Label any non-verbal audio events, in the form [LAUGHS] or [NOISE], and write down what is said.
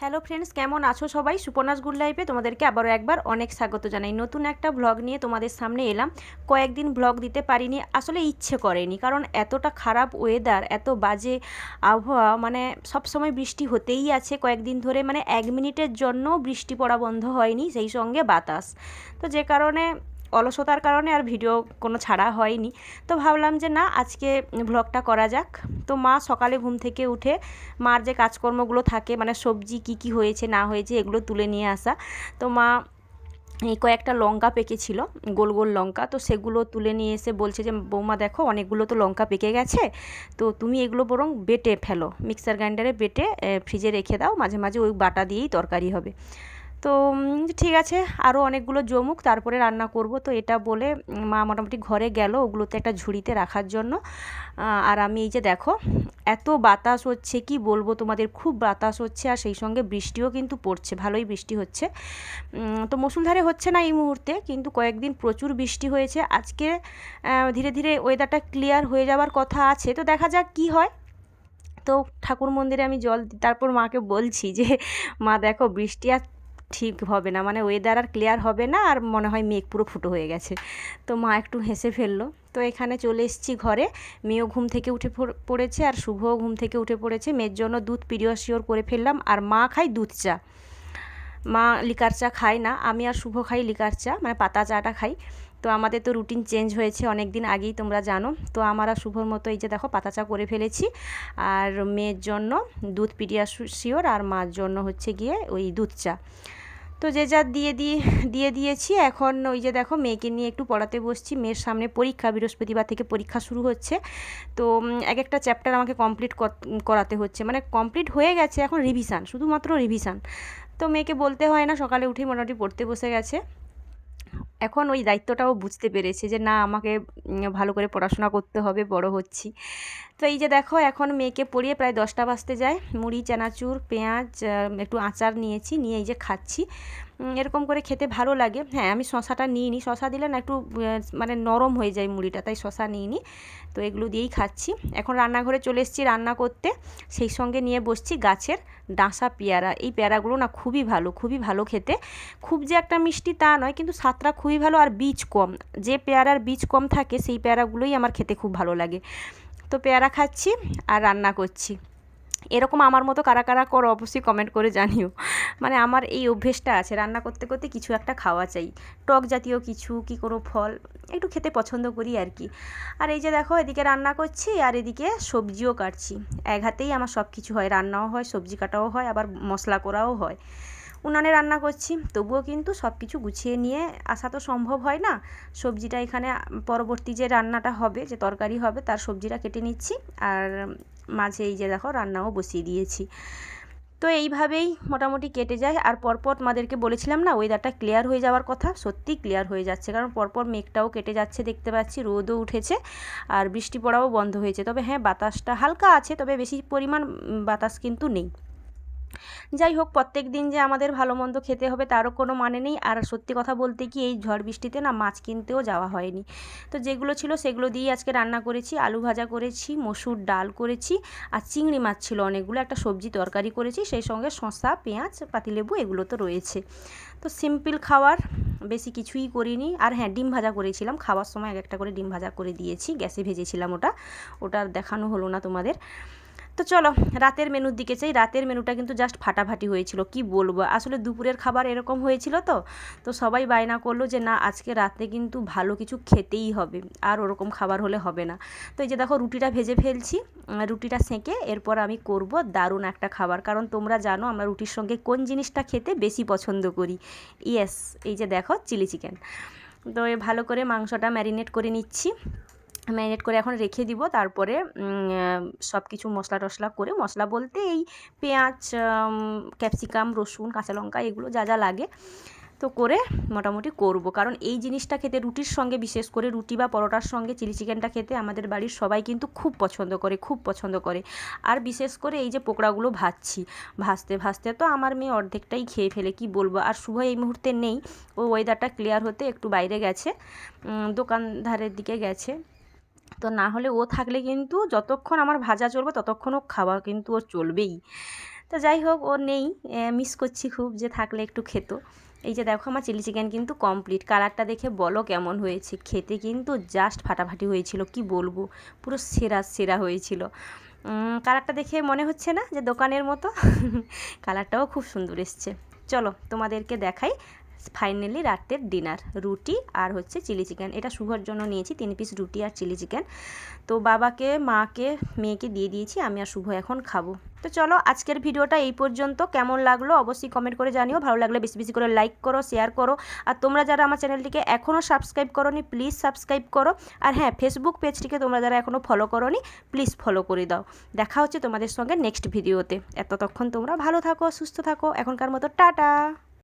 Hello friends কেমন আছো সবাই? সুপর্ণাস গুড লাইফে তোমাদেরকে আবারও একবার অনেক স্বাগত জানাই। নতুন একটা ব্লগ নিয়ে তোমাদের সামনে এলাম। কয়েকদিন ব্লগ দিতে পারিনি, আসলে ইচ্ছে করেনি, কারণ এতটা খারাপ ওয়েদার এত বাজে আবহাওয়া মানে সব সময় বৃষ্টি হতেই আছে। কয়েকদিন ধরে মানে এক মিনিটের জন্য বৃষ্টি পড়া বন্ধ হয়নি, সেই সঙ্গে বাতাস। তো যে কারণে অলসতার কারণে আর ভিডিও কোনো ছাড়া হয়নি। তো ভাবলাম যে না, আজকে ভ্লগটা করা যাক। তো মা সকালে ঘুম থেকে উঠে মার যে কাজকর্মগুলো থাকে মানে সবজি কি কি হয়েছে, না হয়েছে, এগুলো তুলে নিয়ে আসা। তো মা এই কয়েকটা লঙ্কা পেকেছিল, গোল গোল লঙ্কা। তো সেগুলো তুলে নিয়ে এসে বলছে যে, বৌমা দেখো, অনেকগুলো তো লঙ্কা পেকে গেছে। তো তুমি এগুলো বরং বেটে ফেলো। মিক্সার গ্রাইন্ডারে বেটে ফ্রিজে রেখে দাও। মাঝে মাঝে ওই বাটা দিয়েই তরকারি হবে। তো ঠিক আছে আরও অনেকগুলো জমুক, তারপরে রান্না করব। তো এটা বলে মা মোটামুটি ঘরে গেল ওগুলোতে একটা ঝুড়িতে রাখার জন্য। আর আমি এই যে দেখো, এত বাতাস হচ্ছে, কি বলব তোমাদের, খুব বাতাস হচ্ছে আর সেই সঙ্গে বৃষ্টিও কিন্তু পড়ছে, ভালোই বৃষ্টি হচ্ছে। তো মুসুলধারে হচ্ছে না এই মুহূর্তে, কিন্তু কয়েকদিন প্রচুর বৃষ্টি হয়েছে। আজকে ধীরে ধীরে ওয়েদারটা ক্লিয়ার হয়ে যাওয়ার কথা আছে। তো দেখা যাক কি হয়। তো ঠাকুর মন্দিরে আমি জল তারপর মাকে বলছি যে, মা দেখো, বৃষ্টি আর ঠিক হবে না। মানে ওয়েদার আর ক্লিয়ার হবে না আর মনে হয় মেঘ পুরো ফুটো হয়ে গেছে। তো মা একটু হেসে ফেলল। তো এখানে চলে এসেছি ঘরে। মেয়েও ঘুম থেকে উঠে পড়েছে আর শুভও ঘুম থেকে উঠে পড়েছে। মেয়ের জন্য দুধ পিরিয়সিওর করে ফেললাম আর মা খায় দুধ চা। মা লিকার চা খায় না, আমি আর শুভ খাই লিকার চা মানে পাতা চাটা খাই। তো আমাদের তো রুটিন চেঞ্জ হয়েছে অনেক দিন আগেই তোমরা জানো। তো আমার আর শুভর মতো এই যে দেখো পাতা চা করে ফেলেছি। আর মেয়ের জন্য দুধ পিডিয়াশিওর আর মার জন্য হচ্ছে গিয়ে ওই দুধ চা। তো যে যা দিয়ে দিয়ে দিয়ে দিয়েছি, এখন ওই যে দেখো মেয়েকে নিয়ে একটু পড়াতে বসছি। মেয়ের সামনে পরীক্ষা, বৃহস্পতিবার থেকে পরীক্ষা শুরু হচ্ছে। তো এক একটা চ্যাপ্টার আমাকে কমপ্লিট করাতে হচ্ছে। মানে কমপ্লিট হয়ে গেছে এখন রিভিশান শুধুমাত্র রিভিশান তো মেয়েকে বলতে হয় না, সকালে উঠেই মোটামুটি পড়তে বসে গেছে। এখন ওই দায়িত্বটাও বুঝতে পেরেছে যে না, আমাকে ভালো করে পড়াশোনা করতে হবে, বড় হচ্ছি। তো এই যে দেখো, এখন মেয়েকে পড়িয়ে প্রায় দশটা বাজতে যায়। মুড়ি, চানাচুর, পেঁয়াজ একটু আচার নিয়েছি, নিয়ে এই যে খাচ্ছি। এরকম করে খেতে ভালো লাগে। হ্যাঁ আমি শশাটা নিই নি শশা দিলে না একটু মানে নরম হয়ে যায় মুড়িটা, তাই শশা নিই নি তো এগুলো দিয়েই খাচ্ছি। এখন রান্নাঘরে চলে এসেছি রান্না করতে। সেই সঙ্গে নিয়ে বসছি গাছের ডাঁসা পেয়ারা। এই পেয়ারাগুলো না খুবই ভালো খুবই ভালো খেতে। খুব যে একটা মিষ্টি তা নয়, কিন্তু স্বাদটা খুবই ভালো আর বীজ কম। যে পেয়ারার বীজ কম থাকে, সেই পেয়ারাগুলোই আমার খেতে খুব ভালো লাগে। তো পেয়ারা খাচ্ছি আর রান্না করছি। এরকম আমার মতো কারা কারা করো, অবশ্যই কমেন্ট করে জানিও। মানে আমার এই অভ্যেসটা আছে, রান্না করতে করতে কিছু একটা খাওয়া চাই। টক জাতীয় কিছু কি কোনো ফল, একটু খেতে পছন্দ করি আর কি। আর এই যে দেখো, এদিকে রান্না করছি আর এদিকে সবজিও কাটছি। এক হাতেই আমার সব কিছু হয়, রান্নাও হয়, সবজি কাটাও হয়, আবার মশলা করাও হয়। উনানে রান্না করছি, তবুও কিন্তু সব কিছু গুছিয়ে নিয়ে আসা তো সম্ভব হয় না। সবজিটা এখানে পরবর্তী যে রান্নাটা হবে, যে তরকারি হবে, তার সবজিটা কেটে নিচ্ছি। আর মাঝে এই যে দেখো রান্নাও বসিয়ে দিয়েছি। তো এইভাবেই মোটামুটি কেটে যায়। আর পরপর তোমাদেরকে বলেছিলাম না ওয়েদারটা ক্লিয়ার হয়ে যাওয়ার কথা সত্যি ক্লিয়ার হয়ে যাচ্ছে। কারণ পরপর মেঘটাও কেটে যাচ্ছে, দেখতে পাচ্ছি রোদও উঠেছে আর বৃষ্টি পড়াও বন্ধ হয়েছে। তবে হ্যাঁ বাতাসটা হালকা আছে, তবে বেশি পরিমাণ বাতাস কিন্তু নেই। যাই হোক, প্রত্যেক দিন যে আমাদের ভালো মন্দ খেতে হবে তারও কোনো মানে নেই। আর সত্যি কথা বলতে কি, এই ঝড় বৃষ্টিতে না মাছ কিনতেও যাওয়া হয়নি। তো যেগুলো ছিল সেগুলো দিয়েই আজকে রান্না করেছি, আলু ভাজা করেছি, মসুর ডাল করেছি, আর চিংড়ি মাছ ছিল অনেকগুলো, একটা সবজি তরকারি করেছি, সেই সঙ্গে শসা, পেঁয়াজ, পাতিলেবু এগুলো তো রয়েছে। তো সিম্পল খাওয়ার বেশি কিছুই করিনি। আর হ্যাঁ ডিম ভাজা করেছিলাম, খাওয়ার সময় এক একটা করে ডিম ভাজা করে দিয়েছি, গ্যাসে ভেজেছিলাম ওটা। ওটা দেখানো হলো না তোমাদের। তো চলো, রাতের মেনুর দিকে চাই। রাতের মেনুটা কিন্তু জাস্ট ফাটাফাটি হয়েছিল, কি বলব? আসলে দুপুরের খাবার এরকম হয়েছিল তো তো সবাই বায়না করল যে না, আজকে রাতে কিন্তু ভালো কিছু খেতেই হবে, আর ওরকম খাবার হলে হবে না। তো এই যে দেখো, রুটিটা ভেজে ফেলছি রুটিটা সেঁকে এরপর আমি করব দারুণ একটা খাবার। কারণ তোমরা জানো, আমরা রুটির সঙ্গে কোন জিনিসটা খেতে বেশি পছন্দ করি? ইয়েস, এই যে দেখো, চিলি চিকেন। তো ভালো করে মাংসটা ম্যারিনেট করে নিচ্ছি। ম্যারিনেট করে এখন রেখে দিব। তারপরে সব কিছু মশলা টশলা করে, মশলা বলতে এই পেঁয়াজ ক্যাপসিকাম, রসুন, কাঁচা লঙ্কা, এগুলো যা যা লাগে, তো করে মোটামুটি করব। কারণ এই জিনিসটা খেতে রুটির সঙ্গে, বিশেষ করে রুটি বা পরোটার সঙ্গে, চিলি চিকেনটা খেতে আমাদের বাড়ির সবাই কিন্তু খুব পছন্দ করে, খুব পছন্দ করে। আর বিশেষ করে এই যে পোকড়াগুলো ভাজছি, ভাজতে ভাজতে তো আমার মেয়ে অর্ধেকটাই খেয়ে ফেলে, কি বলব? আর শুভ এই মুহূর্তে নেই, ও ওয়েদারটা ক্লিয়ার হতে একটু বাইরে গেছে দোকানধারের দিকে গেছে। তো না হলে ও থাকলে কিন্তু যতক্ষণ আমার ভাজা চলবে ততক্ষণ ও খাওয়া কিন্তু ওর চলবেই। তো যাই হোক, ও নেই মিস করছি খুব যে থাকলে একটু খেত। এই যে দেখো আমার চিলি চিকেন কিন্তু কমপ্লিট কালারটা দেখে বলো কেমন হয়েছে। খেতে কিন্তু জাস্ট ফাটাফাটি হয়েছিল, কি বলব? পুরো সেরা সেরা হয়েছিল। কালারটা দেখে মনে হচ্ছে না যে দোকানের মতো? [LAUGHS] কালারটাও খুব সুন্দর এসছে। চলো তোমাদেরকে দেখাই ফাইনালি রাতের ডিনার, রুটি আর হচ্ছে চিলি চিকেন। এটা শুভর জন্য নিয়েছি, তিন পিস রুটি আর চিলি চিকেন। তো বাবাকে, মাকে, মেয়েকে দিয়ে দিয়েছি, আমি আর শুভ এখন খাব। তো চলো, আজকের ভিডিওটা এই পর্যন্ত। কেমন লাগল অবশ্যই কমেন্ট করে জানিও। ভালো লাগলে বেশি বেশি করে লাইক করো শেয়ার করো। আর তোমরা যারা আমার চ্যানেলটিকে এখনও সাবস্ক্রাইব করোনি প্লিজ সাবস্ক্রাইব করো। আর হ্যাঁ ফেসবুক পেজটিকে তোমরা যারা এখনও ফলো করোনি প্লিজ ফলো করে দাও। দেখা হচ্ছে তোমাদের সঙ্গে নেক্সট ভিডিওতে এত এতক্ষণ তোমরা ভালো থাকো, সুস্থ থাকো। এখনকার মতো টাটা!